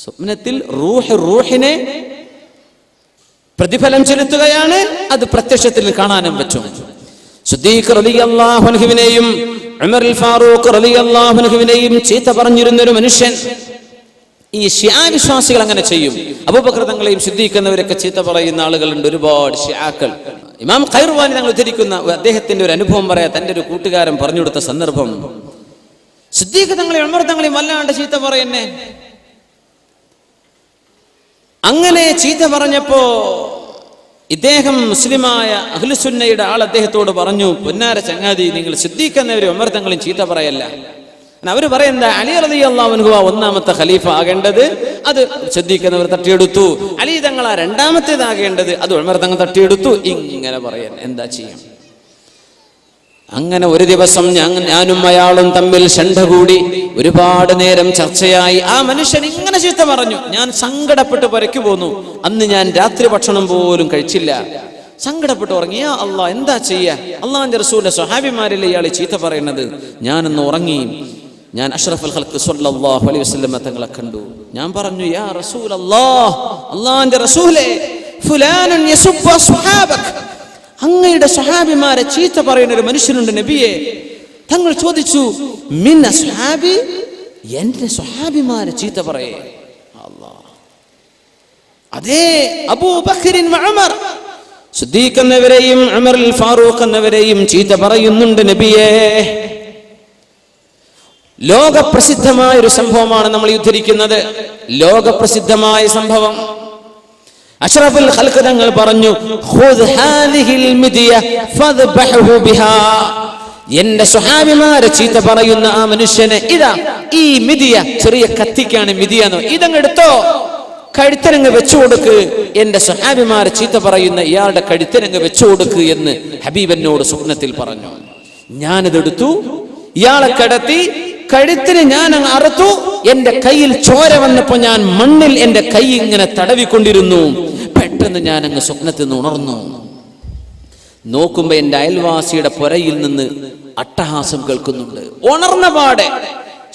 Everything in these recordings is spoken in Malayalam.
സ്വപ്നത്തിൽ റൂഹ് റൂഹിനെ പ്രതിഫലം ചെലുത്തുകയാണ് അത് പ്രത്യക്ഷത്തിൽ കാണാനും പറ്റും. ഫാറൂഖ് ചീത്ത പറഞ്ഞിരുന്നൊരു മനുഷ്യൻ ഈ ഷിയാ വിശ്വാസികൾ അങ്ങനെ ചെയ്യും. അപകൃതങ്ങളെയും ശുദ്ധീകരിക്കുന്നവരൊക്കെ ചീത്ത പറയുന്ന ആളുകളുണ്ട് ഒരുപാട് ഷിയാക്കൾ. ഇമാം ഖൈർവാനി ഞങ്ങൾ ഉദ്ധരിക്കുന്ന അദ്ദേഹത്തിന്റെ ഒരു അനുഭവം പറയാ തന്റെ ഒരു കൂട്ടുകാരൻ പറഞ്ഞു കൊടുത്ത സന്ദർഭം. ശുദ്ധീകൃതങ്ങളെ ഉമർത്തങ്ങളെയും വല്ലാണ്ട് ചീത്ത പറയുന്നേ. അങ്ങനെ ചീത്ത പറഞ്ഞപ്പോ ഇദ്ദേഹം മുസ്ലിമായ അഹ്ലുസുന്നയുടെ ആൾ അദ്ദേഹത്തോട് പറഞ്ഞു പൊന്നാര ചങ്ങാതി നിങ്ങൾ സിദ്ദീഖെന്നവരെ ഉമർത്തങ്ങളും ചീത്ത പറയല്ല. അവർ പറയുന്ന അലി അലി അള്ളാഹുൻഹുവ ഒന്നാമത്തെ ഖലീഫ ആകേണ്ടത് അത് ശ്രദ്ധിക്കുന്നവർ തട്ടിയെടുത്തു. അലി തങ്ങളാ രണ്ടാമത്തേതാകേണ്ടത് അത് ഉമർ തങ്ങൾ തട്ടിയെടുത്തു. ഇങ്ങനെ പറയാൻ എന്താ ചെയ്യാം? അങ്ങനെ ഒരു ദിവസം ഞാൻ- ഞാനും അയാളും തമ്മിൽ ഷണ്ട കൂടി ഒരുപാട് നേരം ചർച്ചയായി. ആ മനുഷ്യൻ ഇങ്ങനെ ചീത്ത പറഞ്ഞു. ഞാൻ സങ്കടപ്പെട്ട് പുരയ്ക്ക് പോന്നു. അന്ന് ഞാൻ രാത്രി ഭക്ഷണം പോലും കഴിച്ചില്ല. സങ്കടപ്പെട്ട് ഉറങ്ങിയ അള്ളാഹ് എന്താ ചെയ്യാ? അള്ളാഹിന്റെ റസൂലിന്റെ സ്വഹാബിമാരിലെ ഇയാൾ ചീത്ത പറയുന്നത്. ഞാനൊന്ന് ഉറങ്ങി. ഞാൻ അഷ്റഫുൽ അൽഹൽക്ക് സ്വല്ലല്ലാഹു അലൈഹി വസല്ലം തങ്ങളെ കണ്ടു. ഞാൻ പറഞ്ഞു യാ റസൂൽ അള്ളാഹ് അള്ളാഹിന്റെ റസൂലേ ഫുലാനുൻ അങ്ങയുടെ സ്വഹാബിമാരെ ചീത്ത പറയുന്ന ഒരു മനുഷ്യനുണ്ട് നബിയെ. തങ്ങൾ ചോദിച്ചു മിൻ അസ്ഹാബി? എന്റെ സ്വഹാബിമാരെ ചീത്ത പറയേ. അതേ അബൂബക്കറിൻ ഉമർ. സിദ്ദീഖ് എന്നവരെയും അമർ ഫാറൂഖ് എന്നവരെയും ചീത്ത പറയുന്നുണ്ട് നബിയെ. ലോകപ്രസിദ്ധമായ ഒരു സംഭവമാണ് നമ്മൾ ഉദ്ധരിക്കുന്നത്. ലോകപ്രസിദ്ധമായ സംഭവം. അഷ്റഫുൽ ഖൽഖ് തങ്ങൾ പറഞ്ഞു ഖുദ് ഹാദിഹിൽ മിദിയ ഫദ്ബഹു ബിഹാ. എന്റെ സ്വഹാബിമാരെ ചീത്ത പറയുന്ന ആ മനുഷ്യനെ ഇതാ ഈ മിതിയ ചെറിയ കത്തിക്കാണ് മിതിയ എന്ന് ഇതങ്ങ് എടുത്തോ. കഴുത്തരങ്ങ് വെച്ചു കൊടുക്ക്. എന്റെ സ്വഹാബിമാരെ ചീത്ത പറയുന്ന ഇയാളുടെ കഴുത്തരങ്ങ് വെച്ചു കൊടുക്ക് എന്ന് ഹബീബനോട് സ്വപ്നത്തിൽ പറഞ്ഞു. ഞാനിതെടുത്തു ഇയാളെ കടത്തി കഴുത്തിന് ഞാൻ അങ്ങ് അറുത്തു. എന്റെ കയ്യിൽ ചോര വന്നപ്പോ ഞാൻ മണ്ണിൽ എന്റെ കൈ ഇങ്ങനെ തടവിക്കൊണ്ടിരുന്നു. പെട്ടെന്ന് ഞാൻ അങ്ങ് സ്വപ്നത്തിൽ നിന്ന് ഉണർന്നു. നോക്കുമ്പോ എന്റെ അയൽവാസിയുടെ പുരയിൽ നിന്ന് അട്ടഹാസം കേൾക്കുന്നുണ്ട്. ഉണർന്ന പാടെ.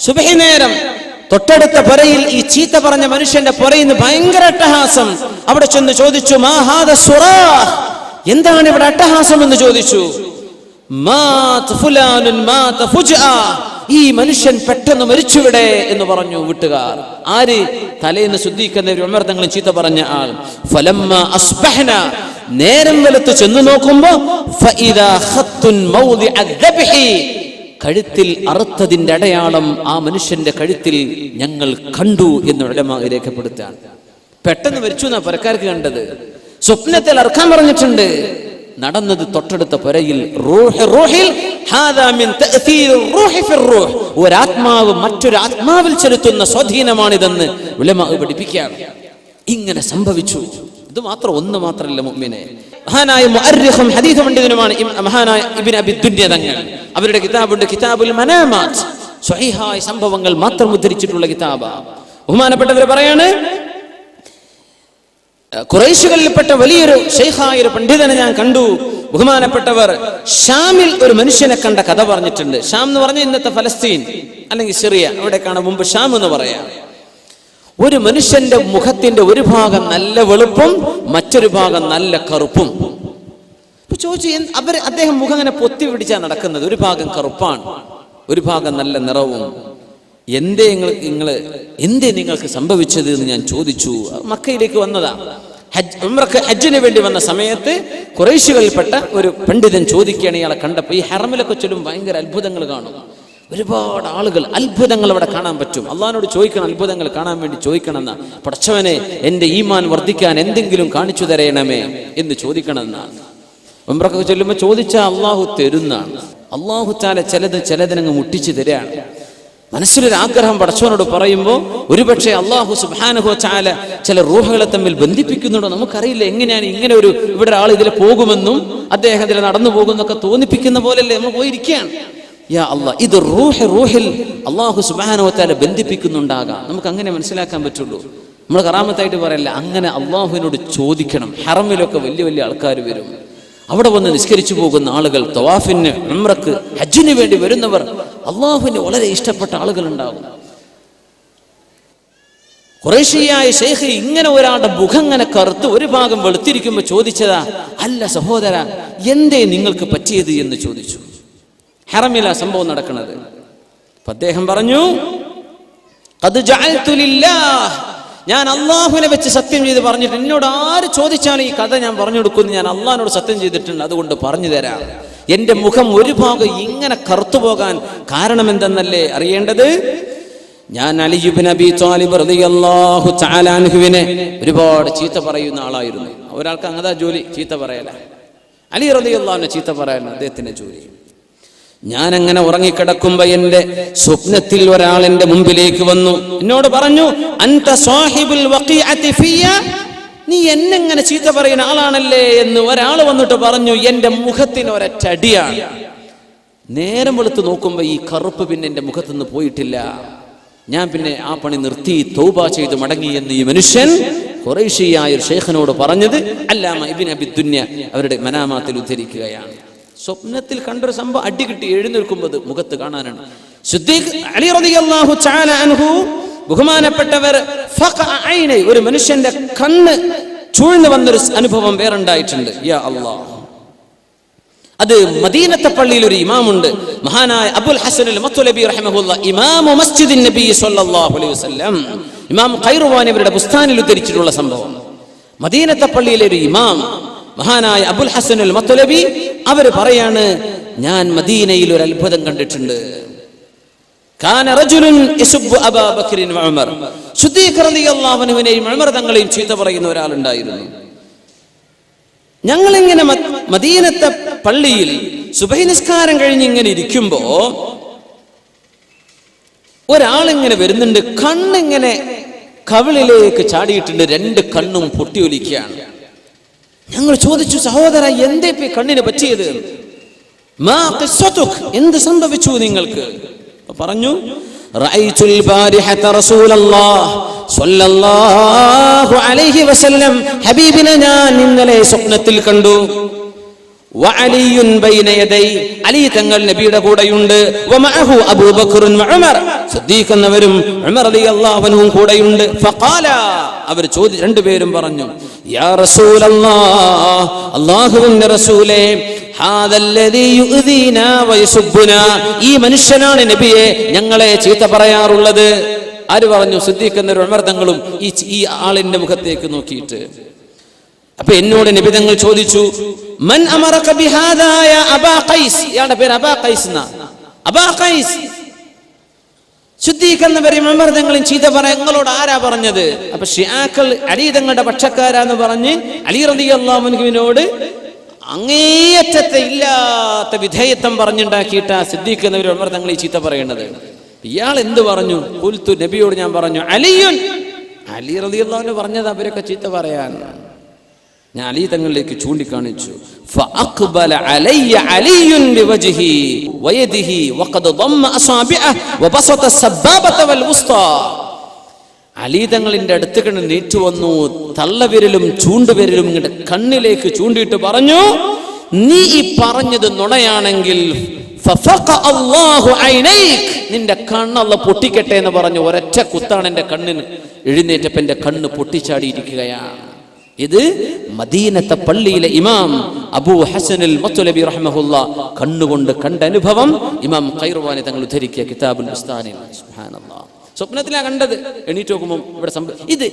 സുബഹി തൊട്ടടുത്ത പുരയിൽ ഈ ചീത്ത പറഞ്ഞ മനുഷ്യന്റെ പുരയിൽ നിന്ന് ഭയങ്കര അട്ടഹാസം. അവിടെ ചെന്ന് ചോദിച്ചു മാഹാദ സുറാ? എന്താണ് ഇവിടെ അട്ടഹാസം? എന്ന് ചോദിച്ചു. മാ മാ. ഈ മനുഷ്യൻ പെട്ടെന്ന് മരിച്ചുവിടെ എന്ന് പറഞ്ഞു വീട്ടുകാർ. ആര്? തലേന്ന് ശുദ്ധീകരിക്കുന്ന ഉമർ തങ്ങളും ചീത്ത പറഞ്ഞ ആൾ. ഫലമ്മ അസ്ബഹന. നേരം വലത്ത് ചെന്നു നോക്കുമ്പോ. കഴുത്തിൽ അറുത്തതിന്റെ അടയാളം ആ മനുഷ്യന്റെ കഴുത്തിൽ ഞങ്ങൾ കണ്ടു എന്ന് ഉടമ രേഖപ്പെടുത്താണ് പെട്ടെന്ന് മരിച്ചു എന്നാ പരക്കാർക്ക് കണ്ടത്. സ്വപ്നത്തിൽ അറക്കാൻ പറഞ്ഞിട്ടുണ്ട്. നടന്നത് തൊട്ടടുത്ത പുരയിൽ. ഒരാത്മാവ് മറ്റൊരു ആത്മാവിൽ ചെലുത്തുന്ന സ്വാധീനമാണിതെന്ന് ഉലമ പഠിപ്പിക്കുകയാണ്. ഇങ്ങനെ സംഭവിച്ചു. ഇത് മാത്രം ഒന്ന് മാത്രമല്ല മുമ്മിനെ മഹാനായ മുഅർരിഖും ഹദീസ് പണ്ഡിതനുമാണ് മഹാനായ ഇബ്നു അബി ദുന്യ തങ്ങൾ. അവരുടെ കിതാബുണ്ട് കിതാബുൽ മനാമാത്ത്. സ്വഹീഹായ സംഭവങ്ങൾ മാത്രം ഉദ്ധരിച്ചിട്ടുള്ള കിതാബ. ബഹുമാനപ്പെട്ടവർ പറയാണ് കുറേശുകളിൽപ്പെട്ട വലിയൊരു ഷെയ്ഖായ ഒരു പണ്ഡിതനെ ഞാൻ കണ്ടു. ബഹുമാനപ്പെട്ടവർ ഷാമിൽ ഒരു മനുഷ്യനെ കണ്ട കഥ പറഞ്ഞിട്ടുണ്ട്. ഷാം എന്ന് പറഞ്ഞ ഇന്നത്തെ ഫലസ്തീൻ അല്ലെങ്കിൽ സിറിയ. കാണാൻ മുമ്പ് ഷാം എന്ന് പറയാം. ഒരു മനുഷ്യന്റെ മുഖത്തിന്റെ ഒരു ഭാഗം നല്ല വെളുപ്പും മറ്റൊരു ഭാഗം നല്ല കറുപ്പും. ചോദിച്ചു അവർ അദ്ദേഹം മുഖം അങ്ങനെ പൊത്തി പിടിച്ചാ നടക്കുന്നത്? ഒരു ഭാഗം കറുപ്പാണ് ഒരു ഭാഗം നല്ല നിറവും എന്തേ നിങ്ങൾ നിങ്ങൾ എന്തേ നിങ്ങൾക്ക് സംഭവിച്ചത് എന്ന് ഞാൻ ചോദിച്ചു. മക്കയിലേക്ക് വന്നതാ. ഹജ്ജ് ഉംറക്ക് ഹജ്ജിന് വേണ്ടി വന്ന സമയത്ത് കുറേശുകളിൽപ്പെട്ട ഒരു പണ്ഡിതൻ ചോദിക്കുകയാണ് ഇയാളെ കണ്ടപ്പോൾ ഈ ഹറമിലൊക്കെ ചൊല്ലും ഭയങ്കര അത്ഭുതങ്ങൾ കാണും. ഒരുപാട് ആളുകൾ അത്ഭുതങ്ങൾ അവിടെ കാണാൻ പറ്റും. അള്ളഹാനോട് ചോദിക്കണം അത്ഭുതങ്ങൾ കാണാൻ വേണ്ടി ചോദിക്കണം എന്നാ പടച്ചവനെ എന്റെ ഈമാൻ വർദ്ധിക്കാൻ എന്തെങ്കിലും കാണിച്ചു തരയണമേ എന്ന് ചോദിക്കണമെന്നാണ് ഉംറക്കൊക്കെ ചൊല്ലുമ്പോൾ ചോദിച്ചാൽ അള്ളാഹു തരുന്നാണ്. അള്ളാഹു ചാല ചിലത് ചിലതിനങ്ങ് മുട്ടിച്ചു തരാണ്. മനസ്സിലൊരു ആഗ്രഹം പടച്ചവനോട് പറയുമ്പോൾ ഒരുപക്ഷെ അള്ളാഹു സുബാനുഹോ ചാല ചില റൂഹകളെ തമ്മിൽ ബന്ധിപ്പിക്കുന്നുണ്ടോ? നമുക്കറിയില്ല. എങ്ങനെയാണ് ഇങ്ങനെ ഒരു ഇവിടെ ഒരാൾ ഇതിലെ പോകുമെന്നും അദ്ദേഹം ഇതിലെ നടന്നു പോകുന്നൊക്കെ തോന്നിപ്പിക്കുന്ന പോലല്ലേ നമ്മൾ പോയിരിക്കുകയാണ്. യാ അള്ളാഹ് ഇത് റൂഹ് റൂഹിൽ അള്ളാഹു സുബാനുഹോ ചാല ബന്ധിപ്പിക്കുന്നുണ്ടാകാം. നമുക്ക് അങ്ങനെ മനസ്സിലാക്കാൻ പറ്റുള്ളൂ. നമ്മൾ കറാമത്തായിട്ട് പറയല്ല അങ്ങനെ അള്ളാഹുവിനോട് ചോദിക്കണം. ഹറമിലൊക്കെ വലിയ വലിയ ആൾക്കാർ വരും. അവിടെ വന്ന് നിസ്കരിച്ചു പോകുന്ന ആളുകൾ തവാഫിന് ഉംറക്ക് ഹജ്ജിന് വേണ്ടി വരുന്നവർ അള്ളാഹുവിന് വളരെ ഇഷ്ടപ്പെട്ട ആളുകൾ ഉണ്ടാകും കുറേശ്ശിയായ ഷെയ്ഖ് ഇങ്ങനെ ഒരാളുടെ മുഖം ഇങ്ങനെ കറുത്ത് ഒരു ഭാഗം വെളുത്തിരിക്കുമ്പോൾ ചോദിച്ചതാ അല്ല സഹോദര എന്തേ നിങ്ങൾക്ക് പറ്റിയത്? എന്ന് ചോദിച്ചു. ഹറമില സംഭവം നടക്കുന്നത്. അദ്ദേഹം പറഞ്ഞു. ഞാൻ അള്ളാഹുവിനെ വെച്ച് സത്യം ചെയ്ത് പറഞ്ഞിട്ട് എന്നോട് ആര് ചോദിച്ചാലും ഈ കഥ ഞാൻ പറഞ്ഞു കൊടുക്കുന്നു ഞാൻ അള്ളാഹിനോട് സത്യം ചെയ്തിട്ടുണ്ട്. അതുകൊണ്ട് പറഞ്ഞു തരാം. എന്റെ മുഖം ഒരു ഭാഗം ഇങ്ങനെ കറുത്തു പോകാൻ കാരണം എന്തെന്നല്ലേ അറിയേണ്ടത്? ഞാൻ അലിയുബിൻ അബി താലിബ് റളിയല്ലാഹു തആല അൻഹുവിനെ ഒരുപാട് ചീത്ത പറയുന്ന ആളായിരുന്നു. ഒരാൾക്ക് അങ്ങതാ ജോലി ചീത്ത പറയല. അലി റളിയല്ലാഹുവിനെ ചീത്ത പറയാനാണ് അദ്ദേഹത്തിന്റെ ജോലി. ഞാൻ അങ്ങനെ ഉറങ്ങിക്കിടക്കുമ്പോ എന്റെ സ്വപ്നത്തിൽ ഒരാൾ എന്റെ മുമ്പിലേക്ക് വന്നു. എന്നോട് പറഞ്ഞു അൻത സാഹിബുൽ നീ എന്നെങ്ങനെ ചീത്ത പറയുന്ന ആളാണല്ലേ എന്ന് ഒരാൾ വന്നിട്ട് പറഞ്ഞു എന്റെ മുഖത്തിന് ഒരറ്റടിയാണ് നേരം വെളുത്ത് നോക്കുമ്പോ ഈ കറുപ്പ് പിന്നെ എന്റെ മുഖത്ത് നിന്ന് പോയിട്ടില്ല. ഞാൻ പിന്നെ ആ പണി നിർത്തി തൗബ ചെയ്ത് മടങ്ങി എന്ന് ഈ മനുഷ്യൻ കുറേശ്ശിയായ ഒരു ഷെയ്ഖിനോട് പറഞ്ഞത് അല്ലാമ ഇബിൻ അബി ദുന്യ അവരുടെ മനാമാത്തിൽ ഉദ്ധരിക്കുകയാണ്. സ്വപ്നത്തിൽ കണ്ടൊരു സംഭവം അടി കിട്ടി എഴുന്നേൽക്കുമ്പോൾ മുഖത്ത് കാണാനാണ്. അലി തആല അൻഹു ബഹുമാനപ്പെട്ടവർ ഒരു മനുഷ്യന്റെ കണ്ണ് ചൂഴ്ന്നു വന്നൊരു അനുഭവം വേറുണ്ടായിട്ടുണ്ട്. യാ അല്ലാഹ് അത് മദീനത്തെ പള്ളിയിൽ ഒരു ഇമാമുണ്ട്. മഹാനായ അബുൽ ഹസൻ മത്തുലബി റഹിമഹുല്ല ഇമാമു സല്ലല്ലാഹു അലൈഹി വസല്ലം. ഇമാം ഇവരുടെ ഉദ്ധരിച്ചിട്ടുള്ള സംഭവം. മദീനത്തെ പള്ളിയിലെ ഒരു ഇമാം മഹാനായ അബുൽ ഹസൻ മത്തുലബി അവർ പറയാണ് ഞാൻ മദീനയിൽ ഒരു അത്ഭുതം കണ്ടിട്ടുണ്ട്. തങ്ങളെയും ചീത്ത പറയുന്ന ഒരാളുണ്ടായിരുന്നു. ഞങ്ങളിങ്ങനെ മദീനത്തെ പള്ളിയിൽ സുബഹി നിസ്കാരം കഴിഞ്ഞ് ഇങ്ങനെ ഇരിക്കുമ്പോ ഒരാളിങ്ങനെ വരുന്നുണ്ട് കണ്ണിങ്ങനെ കവിളിലേക്ക് ചാടിയിട്ടുണ്ട് രണ്ട് കണ്ണും പൊട്ടിയൊലിക്കുകയാണ്. ഞങ്ങൾ ചോദിച്ചു സഹോദര എന്തേ കണ്ണിന് പറ്റിയത്? എന്ത് സംഭവിച്ചു നിങ്ങൾക്ക്? പറഞ്ഞു റഐതുൽ ബാരിഹത റസൂലുള്ളാഹ സ്വല്ലല്ലാഹു അലൈഹി വസല്ലം ഹബീബിനെ ഞാൻ ഇന്നലെ സ്വപ്നത്തിൽ കണ്ടു. അലി തങ്ങൾ നബിയുടെ കൂടെയുണ്ട്. എന്നവരും അൻഹും കൂടെയുണ്ട്. അവർ ചോദി രണ്ടുപേരും പറഞ്ഞു യാ റസൂലല്ലാഹ് അല്ലാഹുവിന്റെ റസൂലേ ഈ മനുഷ്യനാണ് നബിയെ ഞങ്ങളെ ചീത്ത പറയാറുള്ളത്. ആര് പറഞ്ഞു? സിദ്ദീഖ് എന്നൊരു ഉമർ തങ്ങളും ഈ ഈ ആളിന്റെ മുഖത്തേക്ക് നോക്കിയിട്ട്. അപ്പൊ എന്നോട് നിബിതങ്ങൾ ചോദിച്ചു മൻ അമറക ബിഹാദാ യാ അബാ ഖൈസ്? ഇയാളുടെ പേര് അബാ ഖൈസ് എന്നാ? അബാ ഖൈസ്. ശുദ്ധീക് എന്നവരെയും അമൃതങ്ങളും ചീത്ത പറയാൻ നിങ്ങളോട് ആരാ പറഞ്ഞത്? അപ്പൊ ഷിയാക്കൾ അലി തങ്ങളുടെ പക്ഷക്കാരാന്ന് പറഞ്ഞ് അലി റതി അള്ളാഹുവിനോട് അങ്ങേയറ്റത്തെ ഇല്ലാത്ത വിധേയത്വം പറഞ്ഞുണ്ടാക്കിയിട്ട് ആ സിദ്ദീഖ് എന്നവർ അമൃതങ്ങൾ ഈ ചീത്ത പറയുന്നത് ഇയാൾ എന്ത് പറഞ്ഞു? കുൽത്തു നബിയോട് ഞാൻ പറഞ്ഞു അലിയുൻ. അലി റതി അള്ളാഹുവിന് പറഞ്ഞത് അവരൊക്കെ ചീത്ത പറയാൻ ഞാൻ അലി തങ്ങളിലേക്ക് ചൂണ്ടിക്കാണിച്ചു فأقبل علي علي بوجهه ويده وقد ضم أصابعه وبسط السبابة والوسطى അലി തങ്ങളിന്റെ അടുത്ത് കണ്ട് നീറ്റു വന്നു തള്ളവിരലും ചൂണ്ടുവിരലും ഇങ്ങോട്ട് കണ്ണിലേക്ക് ചൂണ്ടിയിട്ട് പറഞ്ഞു നീ ഈ പറഞ്ഞത് നുണയാണെങ്കിൽ ഫഫഖ അല്ലാഹു ഐനൈക്. നിന്റെ കണ്ണല്ല പൊട്ടിക്കട്ടെ എന്ന് പറഞ്ഞു ഒരൊറ്റ കുത്താണ് എന്റെ കണ്ണിന് എഴുന്നേറ്റപ്പോ എന്റെ കണ്ണ് പൊട്ടിച്ചാടിയിരിക്കുകയാണ് ഇത് മദീനത്തെ പള്ളിയിലെ ഇമാം അബൂ ഹസനിൽ മത്തുലബി റഹ്മഹുല്ല കണ്ണുകൊണ്ട് കണ്ട അനുഭവം ഇമാം കൈറുവാനെ തങ്ങൾ ഉദ്ധരിക്കിയ കിതാബുൽ ഉസ്താനിൽ സുബ്ഹാനല്ലാഹ് സ്വപ്നത്തിലാ കണ്ടത്. എണീറ്റ് നോക്കുമ്പോൾ ഇവിടെ സംഭവം ഇത്